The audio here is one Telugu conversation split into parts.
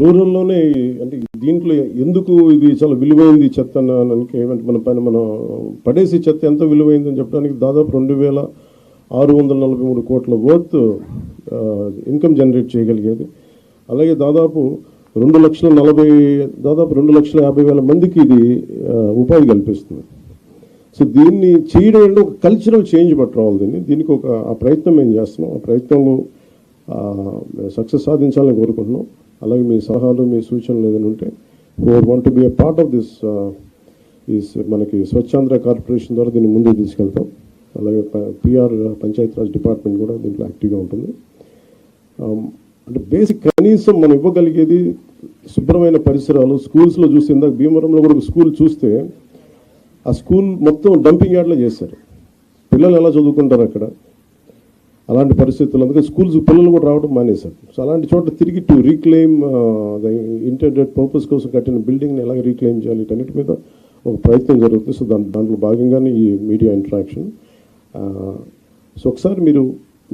రూరల్లోనే అంటే దీంట్లో ఎందుకు ఇది చాలా విలువైంది చెత్త అనడానికి ఏమంటే మన పైన మనం పడేసి చెత్త ఎంత విలువైంది అని చెప్పడానికి దాదాపు రెండు వేల ఆరు వందల నలభై మూడు కోట్ల వర్త్ ఇన్కమ్ జనరేట్ చేయగలిగేది. అలాగే దాదాపు రెండు లక్షల నలభై దాదాపు రెండు లక్షల యాభై వేల మందికి ఇది ఉపాధి కల్పిస్తుంది. సో దీన్ని చేయడం అంటే ఒక కల్చరల్ చేంజ్ పట్టరావాలి దీన్ని. దీనికి ఒక ఆ ప్రయత్నం మేము చేస్తున్నాం? ఆ ప్రయత్నంలో సక్సెస్ సాధించాలని కోరుకుంటున్నాం. అలాగే మీ సలహాలు మీ సూచనలు ఏదైనా ఉంటే for want be a part of this ఈ మనకి స్వచ్ఛాంధ్ర కార్పొరేషన్ ద్వారా దీన్ని ముందుకు తీసుకెళ్తాం. అలాగే పిఆర్ పంచాయతీరాజ్ డిపార్ట్మెంట్ కూడా దీంట్లో యాక్టివ్గా ఉంటుంది. Um, అంటే బేసిక్ కనీసం మనం ఇవ్వగలిగేది శుభ్రమైన పరిసరాలు స్కూల్స్లో చూస్తే ఇందాక భీమవరంలో కూడా ఒక స్కూల్ చూస్తే ఆ స్కూల్ మొత్తం డంపింగ్ యార్డ్లో చేశారు. పిల్లలు ఎలా చదువుకుంటారు అక్కడ? అలాంటి పరిస్థితులు. అందుకే స్కూల్స్ పిల్లలు కూడా రావడం మానేశారు. సో అలాంటి చోట తిరిగి టు రీక్లెయిమ్ ఇంటర్నెట్ పర్పస్ కోసం కట్టిన బిల్డింగ్ని ఎలాగ రీక్లెయిమ్ చేయాలి వీటన్నిటి మీద ఒక ప్రయత్నం జరుగుతుంది. సో దాని దాంట్లో భాగంగానే ఈ మీడియా ఇంటరాక్షన్ సో ఒకసారి మీరు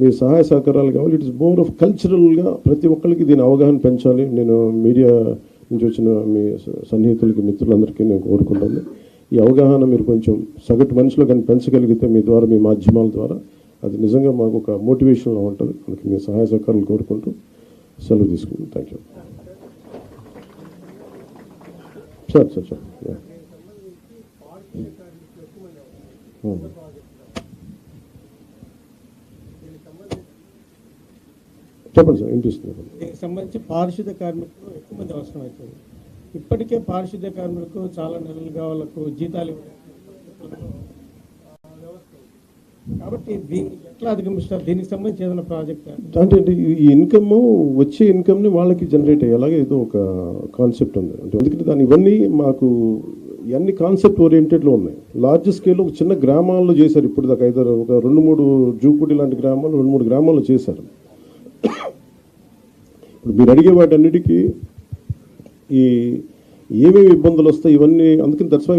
మీ సహాయ సహకారాలు కావాలి. ఇట్ ఇస్ మోర్ ఆఫ్ కల్చరల్గా ప్రతి ఒక్కరికి దీని అవగాహన పెంచాలి. నేను మీడియా నుంచి వచ్చిన మీ సన్నిహితులకి మిత్రులందరికీ నేను కోరుకుంటాను ఈ అవగాహన మీరు కొంచెం సగటు మనిషిలో కానీ పెంచగలిగితే మీ ద్వారా మీ మాధ్యమాల ద్వారా అది నిజంగా మాకు ఒక మోటివేషన్లో ఉంటుంది. మనకి మీ సహాయ సహకారాలు కోరుకుంటూ సెలవు తీసుకుంటాం. Thank you sir sir. Sir చెప్పండి సార్ వినిపిస్తుంది దీనికి సంబంధించి పారిశుద్ధ కార్మికులు ఎక్కువ మంది అవసరం అవుతుంది ఇప్పటికే పారిశుద్ధ కార్మికులకు చాలా నెలలుగా వాళ్ళకు జీతాలు ఇవ్వడం వ్యవస్థ ఉంది. కాబట్టి దీన్ని ఎట్లా అధిగమిస్తారు? దీనికి సంబంధించి ఏదైనా ప్రాజెక్ట్ అంటే? అంటే ఈ ఇన్కమ్ వచ్చే ఇన్కమ్ని వాళ్ళకి జనరేట్ అయ్యేలాగా ఏదో ఒక కాన్సెప్ట్ ఉంది. అంటే ఎందుకంటే దాని ఇవన్నీ మాకు ఇవన్నీ కాన్సెప్ట్ ఓరియంటెడ్లో ఉన్నాయి. లార్జ్ స్కేల్లో ఒక చిన్న గ్రామాల్లో చేశారు. ఇప్పుడు దాకా ఐదారు ఒక రెండు మూడు జూపూడి లాంటి గ్రామాలు రెండు మూడు గ్రామాల్లో చేశారు. ఇప్పుడు మీరు అడిగే వాటన్నిటికీ ఈ ఏమేమి ఇబ్బందులు వస్తాయి ఇవన్నీ అందుకని దట్స్ వై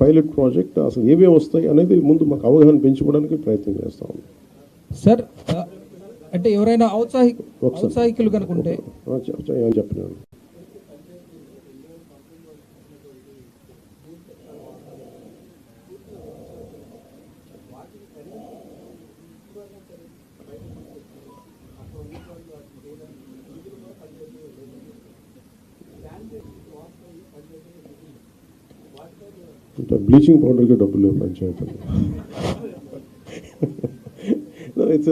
పైలట్ ప్రాజెక్ట్ అసలు ఏమేమి వస్తాయి అనేది ముందు మాకు అవగాహన పెంచుకోవడానికి ప్రయత్నం చేస్తాం సార్ ఆ, అంటే ఎవరైనా ఔత్సాహి ఒకసారి. ఔత్సాహికులు కనుకుంటే? చెప్పినాను బ్లీచింగ్ పౌడర్కి డబ్బులు లేవు పంచాయతీ ఇట్స్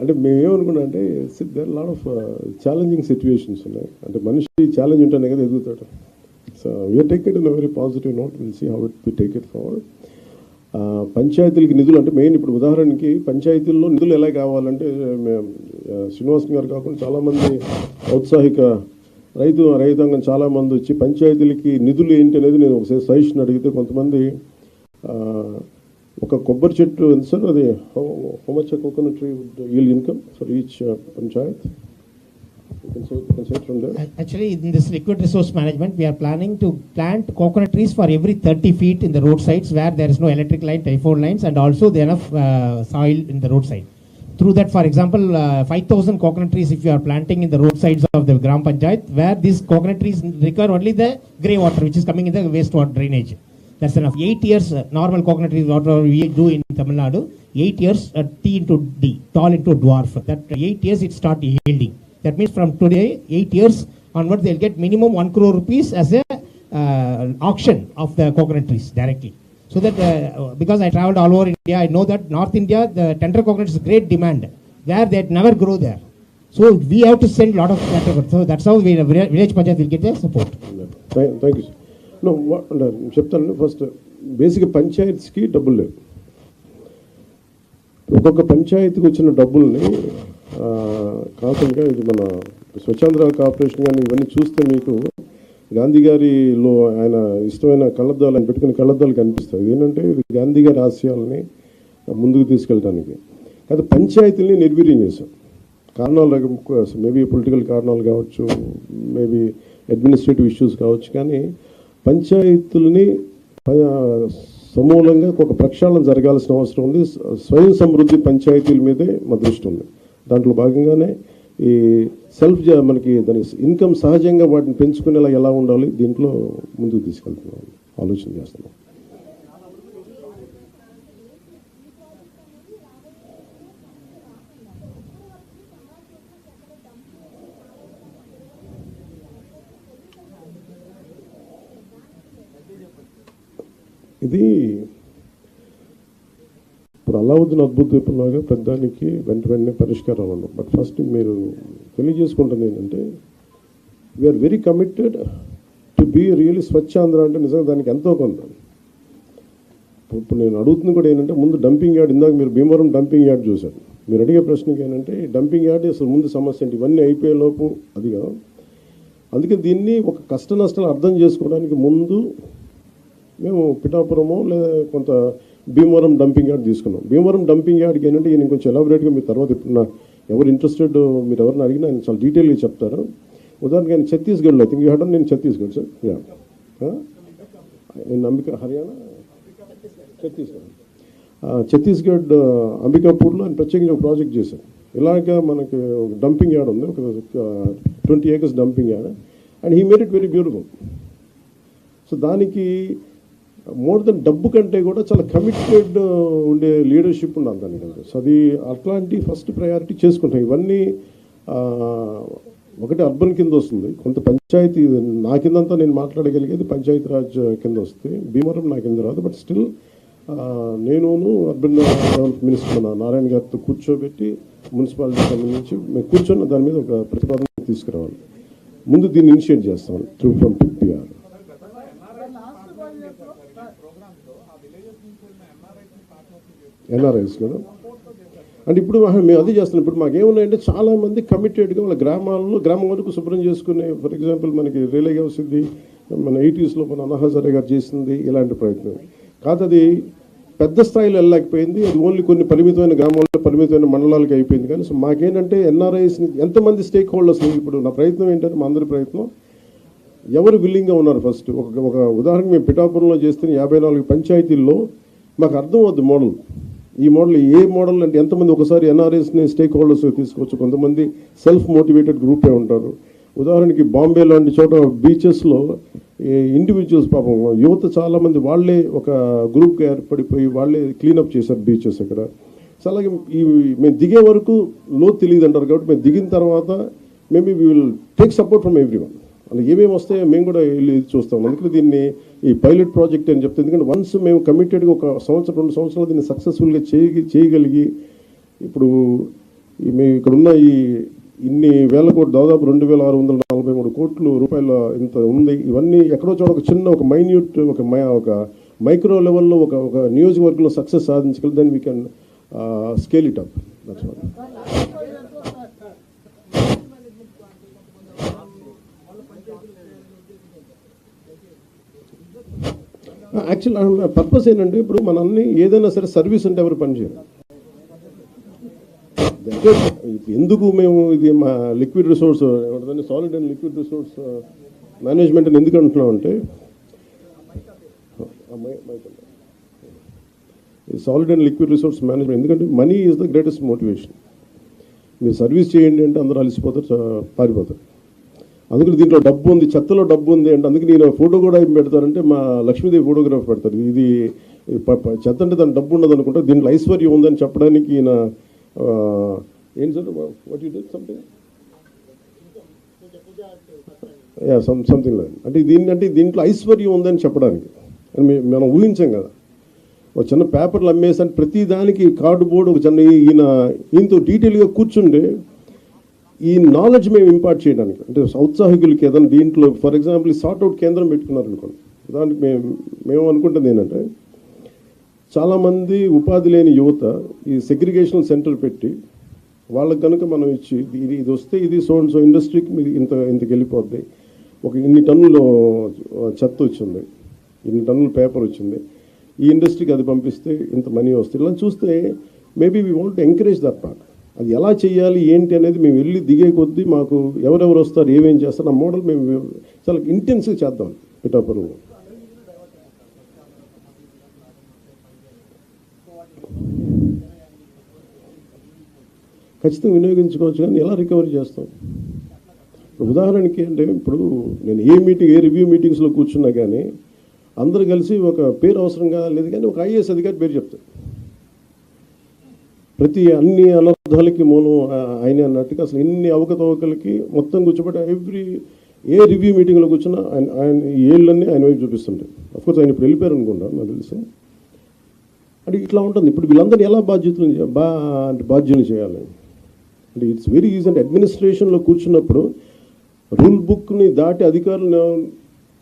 అంటే మేమేమనుకున్నా అంటే there lot of challenging situations ఉన్నాయి. అంటే మనిషి ఛాలెంజ్ ఉంటేనే కదా ఎదుగుతాడు. So we are take it in very positive note will see how it be take it forward పంచాయతీలకి నిధులు అంటే మెయిన్ ఇప్పుడు ఉదాహరణకి పంచాయతీల్లో నిధులు ఎలా కావాలంటే మేము, uh, శ్రీనివాస్ గారు కాకుండా చాలామంది ఔత్సాహిక రైతు రైతాంగం చాలామంది వచ్చి పంచాయతీలకి నిధులు ఏంటి అనేది నేను ఒకసారి సజెషన్ అడిగితే కొంతమంది ఒక కొబ్బరి చెట్టు ఉంది సార్ అది హోమ coconut tree eel income for each panchayat. Actually in this liquid resource management we are planning to plant coconut trees for every thirty feet in the road sides where there is no electric line telephone lines and also they enough soil in the road side Through that, for example, uh, 5,000 coconut trees if you are planting in the roadsides of the Gram Panchayat, where these coconut trees require only the grey water which is coming in the wastewater drainage. That's enough. Eight years, uh, normal coconut trees, whatever we do in Tamil Nadu, eight years, uh, T into D, tall into dwarf. That eight years it start yielding. That means from today, eight years onwards, they'll get minimum one crore rupees as a uh, auction of the coconut trees directly. So that uh, because I traveled all over India, I know that North India, the tender coconut is great demand. There, they never grow there. So we have to send a lot of tender coconut. So that's how we, village panchayat will get the support. Thank you no చెప్తాను ఫస్ట్ బేసిక్ పంచాయత్స్కి డబ్బులు లేవు ఒక్కొక్క పంచాయతీకి వచ్చిన డబ్బుల్ని కాకుండా ఇది మన స్వచ్ఛాంధ్ర కార్పొరేషన్ కానీ ఇవన్నీ చూస్తే మీకు గాంధీ గారిలో ఆయన ఇష్టమైన కళ్ళద్దాలు ఆయన పెట్టుకునే కళ్ళద్దాలు కనిపిస్తాయి. ఏంటంటే ఇది గాంధీ గారి ఆశయాలని ముందుకు తీసుకెళ్ళడానికి కాదు పంచాయతీల్ని నిర్వీర్యం చేశాం. కారణాలు మేబీ పొలిటికల్ కారణాలు కావచ్చు మేబీ అడ్మినిస్ట్రేటివ్ ఇష్యూస్ కావచ్చు కానీ పంచాయతీలని సమూలంగా ఒక ప్రక్షాళన జరగాల్సిన అవసరం ఉంది. స్వయం సమృద్ధి పంచాయతీల మీదే మా దృష్టి ఉంది. దాంట్లో భాగంగానే ఈ సెల్ఫ్ జ- మనకి దాని ఇన్కమ్ సహజంగా వాటిని పెంచుకునేలా ఎలా ఉండాలి దీంట్లో ముందుకు తీసుకెళ్తున్నాం ఆలోచన చేస్తున్నాం ఇది ఇప్పుడు అలావుద్దీన్ అద్భుత దీపంలాగా పెద్దానికి వెంట వెంటనే పరిష్కారాలు ఉండవు. బట్ ఫస్ట్ మీరు తెలియజేసుకుంటుంది ఏంటంటే we are very committed to be really Swachhandhra అంటే నిజంగా దానికి ఎంతో కొంత. ఇప్పుడు- నేను అడుగుతుంది కూడా ఏంటంటే ముందు డంపింగ్ యార్డ్ ఇందాక మీరు భీమవరం డంపింగ్ యార్డ్ చూశారు. మీరు అడిగే ప్రశ్నకి ఏంటంటే డంపింగ్ యార్డ్ అసలు ముందు సమస్య ఏంటి? ఇవన్నీ అయిపోయే లోపు అది కదా. అందుకే దీన్ని ఒక కష్ట నష్టాలు అర్థం చేసుకోవడానికి ముందు మేము పిఠాపురము లేదా కొంత భీమవరం డంపింగ్ యార్డ్ తీసుకున్నాం. భీమవరం డంపింగ్ యార్డ్కి ఏంటంటే నేను కొంచెం ఎలాబరేట్గా మీ తర్వాత ఇప్పుడు నా ఎవరు ఇంట్రెస్టెడ్ మీరు ఎవరిని అడిగినా ఆయన చాలా డీటెయిల్గా చెప్తారు. ఉదాహరణకి ఆయన ఛత్తీస్గఢ్లో ఐ థింక్ యూ హెడ్ నేను ఛత్తీస్గఢ్ సార్ యా నేను అంబికా హర్యానా? ఛత్తీస్గఢ్. ఛత్తీస్గఢ్ అంబికాపూర్లో ఆయన ప్రత్యేకంగా ఒక ప్రాజెక్ట్ చేశాను ఇలాగ మనకి ఒక డంపింగ్ యార్డ్ ఉంది ఒక twenty acres dumping yard. And he made it very beautiful so దానికి మోర్ దెన్ డబ్బు కంటే కూడా చాలా కమిటెడ్ uh, ఉండే లీడర్షిప్ ఉండాలి దానికి సో అది అట్లాంటి ఫస్ట్ ప్రయారిటీ చేసుకుంటాం. ఇవన్నీ ఒకటి అర్బన్ కింద వస్తుంది. కొంత పంచాయతీ నా కిందంతా నేను మాట్లాడగలిగేది పంచాయతీరాజ్ కింద వస్తుంది భీమవరం నా కింద రాదు. బట్ స్టిల్ నేను అర్బన్ డెవలప్ మినిస్టర్ మన నారాయణ గారితో కూర్చోబెట్టి మున్సిపాలిటీ సంబంధించి మేము కూర్చొని దాని మీద ఒక ప్రతిపాదన తీసుకురావాలి. ముందు దీన్ని ఇనిషియేట్ చేస్తాం. త్రూ ఫ్రమ్ పిఆర్ ఎన్ఆర్ఐస్ కదా అంటే ఇప్పుడు మేము అది చేస్తున్నాం. ఇప్పుడు మాకు ఏమున్నాయంటే చాలామంది కమిటెడ్గా వాళ్ళ గ్రామాల్లో గ్రామం వరకు శుభ్రం చేసుకునే ఫర్ ఎగ్జాంపుల్ మనకి రిలే వచ్చింది మన ఎయిటీస్లో మన అన్నహజారే గారు చేసింది ఇలాంటి ప్రయత్నం. కాదు అది పెద్ద స్థాయిలో వెళ్ళలేకపోయింది. అది ఓన్లీ కొన్ని పరిమితమైన గ్రామాల్లో పరిమితమైన మండలాలకి అయిపోయింది. కానీ సో మాకేంటంటే ఎన్ఆర్ఐస్ని ఎంతమంది స్టేక్ హోల్డర్స్ ఇప్పుడు నా ప్రయత్నం ఏంటంటే మా అందరి ప్రయత్నం ఎవరు విల్లింగ్గా ఉన్నారు ఫస్ట్ ఒక ఒక ఉదాహరణ మేము పిఠాపురంలో చేస్తున్న యాభై నాలుగు పంచాయతీల్లో మాకు అర్థం అవుద్ది మోడల్ ఈ మోడల్ ఏ మోడల్ అంటే ఎంతమంది ఒకసారి ఎన్ఆర్ఎస్ని స్టేక్ హోల్డర్స్ తీసుకోవచ్చు కొంతమంది సెల్ఫ్ మోటివేటెడ్ గ్రూపే ఉంటారు. ఉదాహరణకి బాంబే లాంటి చోట బీచెస్లో ఇండివిజువల్స్ పాపం యువత చాలామంది వాళ్ళే ఒక గ్రూప్గా ఏర్పడిపోయి వాళ్ళే క్లీనప్ చేశారు బీచెస్ అక్కడ. సో అలాగే ఈ మేము దిగే వరకు లో తెలియదు అంటారు కాబట్టి మేము దిగిన తర్వాత maybe we will take support from everyone అలా ఏమేమి వస్తాయో మేము కూడా వెళ్ళి ఇది చూస్తాం. అందుకని దీన్ని ఈ పైలట్ ప్రాజెక్ట్ అని చెప్తే. ఎందుకంటే వన్స్ మేము కమిటెడ్గా ఒక సంవత్సరం రెండు సంవత్సరాలు దీన్ని సక్సెస్ఫుల్గా చేయ చేయగలిగి ఇప్పుడు మేము ఇక్కడ ఉన్న ఈ ఇన్ని వేల కోట్లు దాదాపు రెండు వేల ఆరు వందల నలభై మూడు కోట్లు రూపాయల ఇంత ఉంది. ఇవన్నీ ఎక్కడో చోట ఒక చిన్న ఒక మైన్యూట్ ఒక మై- ఒక మైక్రో లెవెల్లో ఒక ఒక నియోజకవర్గంలో సక్సెస్ సాధించగలి దాన్ని we can scale it up that's actual purpose ఏంటంటే ఇప్పుడు మనల్ని ఏదైనా సరే సర్వీస్ అంటే ఎవరు పని చేయరు. అంటే ఎందుకు మేము ఇది మా liquid resource solid and liquid resource management అని ఎందుకు అంటున్నాం అంటే solid and. Liquid resource management ఎందుకంటే money is the greatest motivation మీరు సర్వీస్ చేయండి అంటే అందరూ అలసిపోతారు పారిపోతారు. అందుకని దీంట్లో డబ్బు ఉంది చెత్తలో డబ్బు ఉంది అంటే అందుకే నేను ఫోటో కూడా ఏం పెడతారంటే మా లక్ష్మీదేవి ఫోటోగ్రాఫ్ పెడతారు ఇది చెత్త అంటే దాని డబ్బు ఉండదు అనుకుంటా. దీంట్లో ఐశ్వర్యం ఉందని చెప్పడానికి ఈయన ఏంటి ఏం sir? What you something yeah some something like అంటే దీన్ని అంటే దీంట్లో ఐశ్వర్యం ఉందని చెప్పడానికి. మనం ఊహించాం కదా. ఒక చిన్న పేపర్లు అమ్మేసి అంటే ప్రతి దానికి కార్డు బోర్డు ఒక చిన్న ఈయన ఈయనతో డీటెయిల్గా కూర్చుంటే ఈ నాలెడ్జ్ మేము ఇంపార్ట్ చేయడానికి అంటే ఔత్సాహికులకి ఏదైనా దీంట్లో ఫర్ ఎగ్జాంపుల్ ఈ సార్ట్అవుట్ కేంద్రం పెట్టుకున్నారు అనుకోండి దానికి మేము మేము అనుకుంటుంది ఏంటంటే చాలామంది ఉపాధి లేని యువత ఈ సెగ్రిగేషన్ సెంటర్ పెట్టి వాళ్ళకి కనుక మనం ఇచ్చి ఇది ఇది వస్తే ఇది సో అండ్ సో ఇండస్ట్రీకి మీరు ఇంత ఇంతకు వెళ్ళిపోద్ది. ఒక ఇన్ని టన్నులు చెత్త వచ్చింది ఇన్ని టన్నులు పేపర్ వచ్చింది ఈ ఇండస్ట్రీకి అది పంపిస్తే ఇంత మనీ వస్తుంది. ఇలా చూస్తే maybe we want encourage that part అది ఎలా చేయాలి ఏంటి అనేది మేము వెళ్ళి దిగే కొద్దీ మాకు ఎవరెవరు వస్తారు ఏమేం చేస్తారు ఆ మోడల్ మేము చాలా ఇంటెన్స్గా చేద్దాం పిఠాపురంలో. ఖచ్చితంగా వినియోగించుకోవచ్చు కానీ ఎలా రికవరీ చేస్తాం? ఉదాహరణకి అంటే ఇప్పుడు నేను ఏ మీటింగ్ ఏ రివ్యూ మీటింగ్స్లో కూర్చున్నా కానీ అందరు కలిసి ఒక పేరు అవసరం లేదు కానీ ఒక ఐఏఎస్ అధికారి పేరు చెప్తారు. ప్రతి అన్ని అనర్థాలకి మూలం ఆయనే అన్నట్టుగా అసలు ఎన్ని అవకతవకలకి మొత్తం కూర్చోబెట్టి ఎవ్రీ ఏ రివ్యూ మీటింగ్లో కూర్చున్నా ఆయన ఆయన ఏళ్ళన్నీ ఆయన వైపు చూపిస్తుంటాయి. అఫ్కోర్స్ ఆయన ఇప్పుడు వెళ్ళిపోయారు అనుకుంటా నాకు తెలిసి. అంటే ఇట్లా ఉంటుంది. ఇప్పుడు వీళ్ళందరినీ ఎలా బాధ్యతలు బా అంటే బాధ్యులు చేయాలి? అంటే ఇట్స్ వెరీ ఈజీ అంటే అడ్మినిస్ట్రేషన్లో కూర్చున్నప్పుడు రూల్ బుక్ని దాటి అధికారులు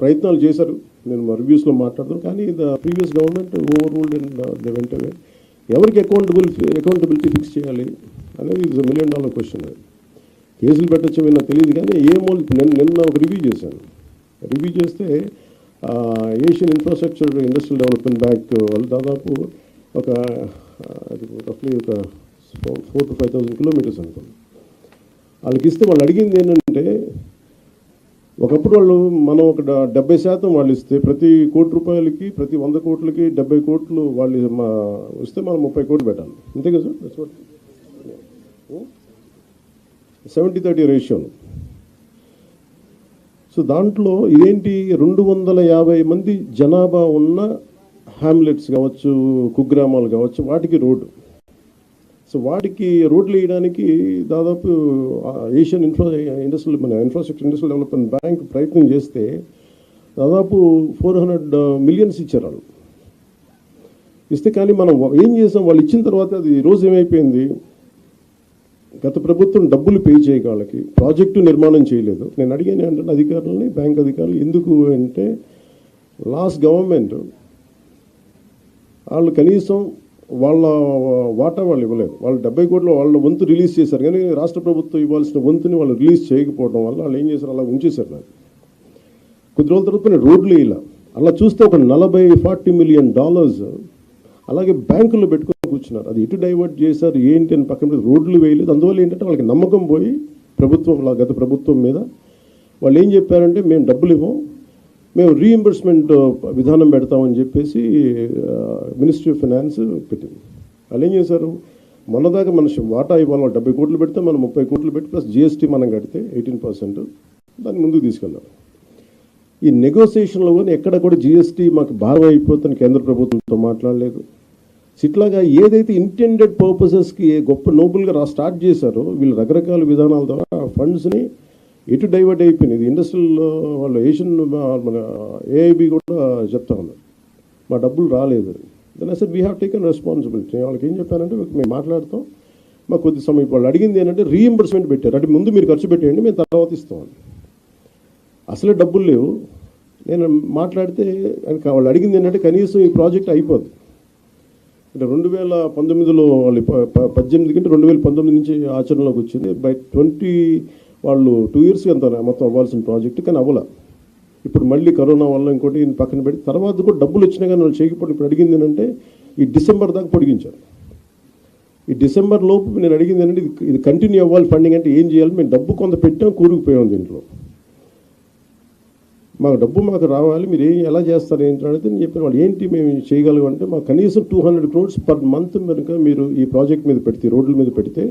ప్రయత్నాలు చేశారు. నేను మా రివ్యూస్లో మాట్లాడుతాను కానీ the previous government overruled and they వెంట ఎవరికి అకౌంటబుల్ అకౌంటబిలిటీ ఫిక్స్ చేయాలి? అనేది ఇస్ మిలియన్ డాలర్ క్వశ్చన్ కేసులు పెట్టచ్చు నాకు తెలియదు కానీ ఏ మూల నిన్న నిన్న ఒక రివ్యూ చేశాను. రివ్యూ చేస్తే Asian infrastructure industrial development bank వాళ్ళు దాదాపు ఒక రఫ్లీ ఒక four to five thousand kilometres అనుకోండి. వాళ్ళకి ఇస్తే వాళ్ళు అడిగింది ఏంటంటే ఒకప్పుడు వాళ్ళు మనం ఒక డెబ్బై శాతం వాళ్ళు ఇస్తే ప్రతి కోటి రూపాయలకి ప్రతి వంద కోట్లకి డెబ్బై కోట్లు వాళ్ళు ఇస్తే మనం ముప్పై కోట్లు పెట్టాలి. అంతే కదా సార్? సెవెంటీ థర్టీ రేషియోను సో దాంట్లో ఇదేంటి? రెండు వందల యాభై మంది జనాభా ఉన్న హ్యామ్లెట్స్ కావచ్చు కుగ్రామాలు కావచ్చు వాటికి రోడ్డు. సో వాటికి రోడ్లు వేయడానికి దాదాపు ఏషియన్ ఇన్ఫ్రా ఇండస్ట్రియల్ మన ఇన్ఫ్రాస్ట్రక్చర్ ఇండస్ట్రియల్ డెవలప్మెంట్ బ్యాంక్ ప్రయత్నం చేస్తే దాదాపు ఫోర్ హండ్రెడ్ మిలియన్స్ ఇచ్చారు వాళ్ళు. ఇస్తే కానీ మనం ఏం చేసాం? వాళ్ళు ఇచ్చిన తర్వాత అది రోజు ఏమైపోయింది? గత ప్రభుత్వం డబ్బులు పే చేయక వాళ్ళకి ప్రాజెక్టు నిర్మాణం చేయలేదు. నేను అడిగాను ఏంటంటే అధికారులని బ్యాంక్ అధికారులు ఎందుకు అంటే లాస్ట్ గవర్నమెంట్ వాళ్ళు కనీసం వాళ్ళ వాటా వాళ్ళు ఇవ్వలేదు. వాళ్ళు డెబ్బై కోట్లు వాళ్ళ వంతు రిలీజ్ చేశారు. కానీ రాష్ట్ర ప్రభుత్వం ఇవ్వాల్సిన వంతుని వాళ్ళు రిలీజ్ చేయకపోవడం వల్ల వాళ్ళు ఏం చేశారు? అలా ఉంచేశారు నాకు. కొద్ది రోజుల తర్వాత నేను రోడ్లు ఇలా అలా చూస్తే ఒక నలభై ఫార్టీ మిలియన్ డాలర్స్ అలాగే బ్యాంకుల్లో పెట్టుకొని కూర్చున్నారు. అది ఎటు డైవర్ట్ చేశారు? ఏంటి అని పక్కన రోడ్లు వేయలేదు. అందువల్ల ఏంటంటే వాళ్ళకి నమ్మకం పోయి ప్రభుత్వం గత ప్రభుత్వం మీద వాళ్ళు ఏం చెప్పారంటే మేము డబ్బులు ఇవ్వం మేము రీఎంబర్స్మెంట్ uh, విధానం పెడతామని చెప్పేసి మినిస్ట్రీ ఆఫ్ ఫైనాన్స్ పెట్టింది. వాళ్ళు ఏం చేశారు? మొన్నదాకా మన వాటా ఇవ్వాలి డెబ్బై కోట్లు పెడితే మనం ముప్పై కోట్లు పెట్టి ప్లస్ జిఎస్టీ మనం కడితే ఎయిటీన్ పర్సెంట్. దాన్ని ముందుకు తీసుకెళ్ళారు ఈ నెగోసియేషన్లో కానీ ఎక్కడ కూడా జిఎస్టీ మాకు భారం అయిపోతుంది కేంద్ర ప్రభుత్వంతో మాట్లాడలేదు. ఇట్లాగా ఏదైతే ఇంటెండెడ్ పర్పసెస్కి గొప్ప నోబుల్గా స్టార్ట్ చేశారో వీళ్ళు రకరకాల విధానాల ద్వారా ఫండ్స్ని ఎటు డైవర్ట్ అయిపోయింది ఇది వాళ్ళు ఏషియన్ మన ఏఐబి కూడా చెప్తా ఉన్నారు. మా డబ్బులు రాలేదు దెన్ అసలు వీ హ్యావ్ టేకన్ రెస్పాన్సిబిలిటీ వాళ్ళకి ఏం చెప్పానంటే మేము మాట్లాడతాం. మాకు కొద్ది సమయం వాళ్ళు అడిగింది ఏంటంటే రీఎంబర్స్మెంట్ పెట్టారు. అంటే ముందు మీరు ఖర్చు పెట్టేయండి మేము తర్వాత ఇస్తామని అసలే డబ్బులు లేవు. నేను మాట్లాడితే వాళ్ళు అడిగింది ఏంటంటే కనీసం ఈ ప్రాజెక్ట్ అయిపోద్ది. అంటే రెండు వేల పంతొమ్మిదిలో వాళ్ళు పద్దెనిమిది కంటే రెండు వేల పంతొమ్మిది నుంచి ఆచరణలోకి వచ్చింది. బై ట్వంటీ వాళ్ళు టూ ఇయర్స్ ఎంత మొత్తం అవ్వాల్సిన ప్రాజెక్ట్ కానీ అవ్వలే. ఇప్పుడు మళ్ళీ కరోనా వల్ల ఇంకోటి ఈయన పక్కన పెట్టి తర్వాత కూడా డబ్బులు వచ్చినా కానీ వాళ్ళు చేయకపోతే ఇప్పుడు అడిగింది ఏంటంటే ఈ డిసెంబర్ దాకా పొడిగించారు. ఈ డిసెంబర్ లోపు నేను అడిగింది ఏంటంటే ఇది ఇది కంటిన్యూ అవ్వాలి ఫండింగ్ అంటే ఏం చేయాలి? మేము డబ్బు కొంత పెట్టాం కూరుకుపోయాం దీంట్లో. మాకు డబ్బు మాకు రావాలి మీరు ఏం ఎలా చేస్తారు ఏంటి అడిగితే నేను చెప్పిన. వాళ్ళు ఏంటి మేము చేయగలం అంటే మాకు కనీసం two hundred crores per month కనుక మీరు ఈ ప్రాజెక్ట్ మీద పెడితే రోడ్ల మీద పెడితే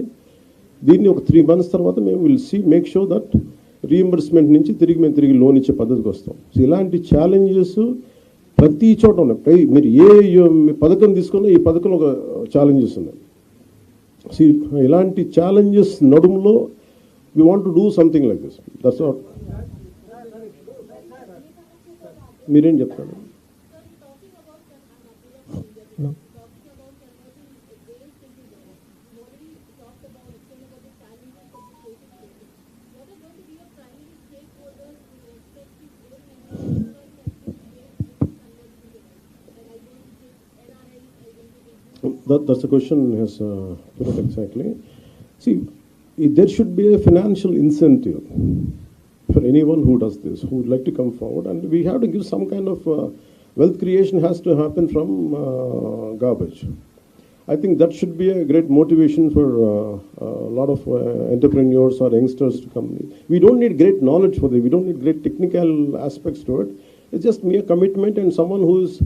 దీన్ని ఒక త్రీ మంత్స్ తర్వాత మేము will see make sure that reimbursement నుంచి తిరిగి మేము తిరిగి లోన్ ఇచ్చే పద్ధతికి వస్తాం. సో ఇలాంటి ఛాలెంజెస్ ప్రతి చోట ఉన్నాయి. మీరు ఏ పథకం తీసుకున్నా ఈ పథకంలో ఒక ఛాలెంజెస్ ఉన్నాయి. సో ఇలాంటి challenges నడుములో we want to do something like this that's what మీరేం చెప్తారు? That, that's the question has uh, exactly. See, there should be a financial incentive for anyone who does this, who would like to come forward, and we have to give some kind of uh, wealth creation has to happen from uh, garbage. I think that should be a great motivation for uh, a lot of uh, entrepreneurs or youngsters to come. We don't need great knowledge for this. We don't need great technical aspects to it. It's just mere commitment and someone who is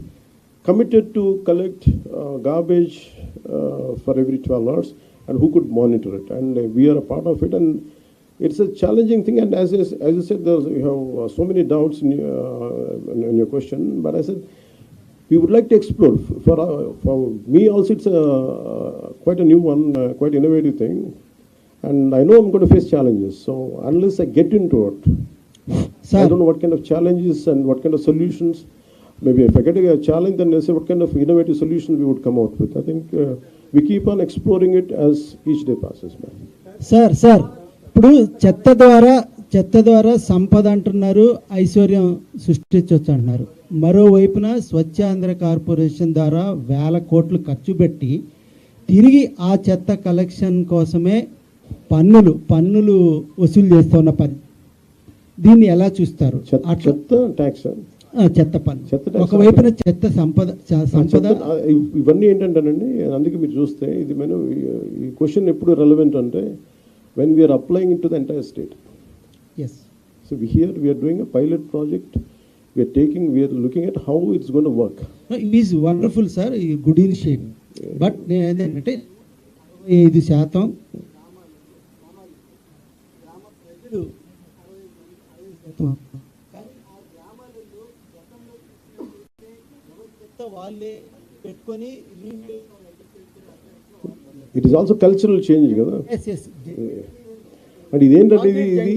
committed to collect uh, garbage uh, for every 12 hours and who could monitor it. And uh, we are a part of it, and it's a challenging thing. And as I, as you said, there's, you have uh, so many doubts in, your- uh, in, in your question, but I said we would like to explore. For uh, for me also, it's a uh, quite a new one, uh, quite innovative thing, and I know I'm going to face challenges. So unless I get into it, I don't know what kind of challenges and what kind of solutions. Maybe if I get a challenge, then say what kind of innovative solution we would come out with. I think uh, we keep on exploring it as each day passes by. Sir sir ఇప్పుడు చెత్త ద్వారా చెత్త ద్వారా సంపద అంటున్నారు ఐశ్వర్యం సృష్టించవచ్చు అంటున్నారు మరోవైపున స్వచ్ఛాంధ్ర కార్పొరేషన్ ద్వారా వేల కోట్లు ఖర్చు పెట్టి తిరిగి ఆ చెత్త కలెక్షన్ కోసమే పన్నులు పన్నులు వసూలు చేస్తున్న పని దీన్ని ఎలా చూస్తారు చెత్త ట్యాక్స్ చెత్త పన్ను ఒకవైపున చెత్త సంపద సంపద. ఇవన్నీ ఏంటంటేనండి అందుకే మీరు చూస్తే ఇది మనం ఈ క్వశ్చన్ ఎప్పుడు రెలవెంట్ అంటే when we are applying in to the entire state yes so here we are doing a pilot project we are taking we are looking at how it's gonna work it is wonderful sir ఈ గుడ్ ఇనిషియేటివ్ బట్ నేను ఏంటంటే ఐదు శాతం వాళ్ళే పెట్టుకొని it is also cultural change కదా? అండ్ ఇదేంటంటే ఇది ఇది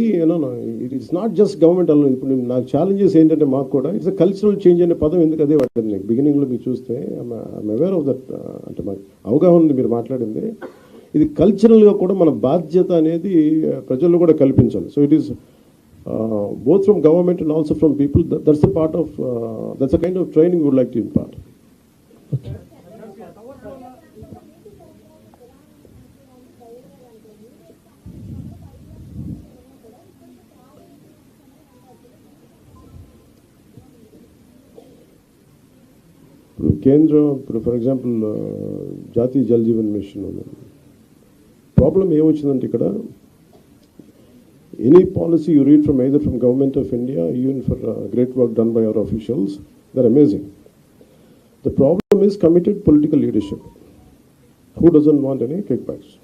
it it's not just government అలా ఇప్పుడు నాకు ఛాలెంజెస్ ఏంటంటే మాకు కూడా ఇట్స్ కల్చరల్ చేంజ్ అనే పదం ఎందుకు అదే నాకు బిగినింగ్లో మీరు చూస్తే ఐమ్ అవేర్ ఆఫ్ దట్ అంటే మాకు అవగాహన ఉంది మీరు మాట్లాడింది. ఇది కల్చరల్గా కూడా మన బాధ్యత అనేది uh, ప్రజల్లో కూడా కల్పించాలి. So it is both from government and also from people that's a part of that's a kind of training would like to impart ఇప్పుడు కేంద్రం ఇప్పుడు ఫర్ ఎగ్జాంపుల్ జాతీయ జల్ జీవన్ మిషన్ ఉంది ప్రాబ్లం ఏమొచ్చిందంటే ఇక్కడ any policy you read from either from government of India even for great work done by our officials there amazing The problem is committed political leadership. Who doesn't want any kickbacks?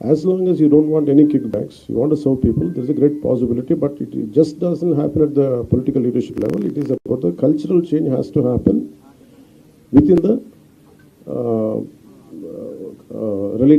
As long as you don't want any kickbacks, you want to serve people, there's a great possibility, but it just doesn't happen at the political leadership level. It is about the cultural change has to happen within the uh, uh, uh related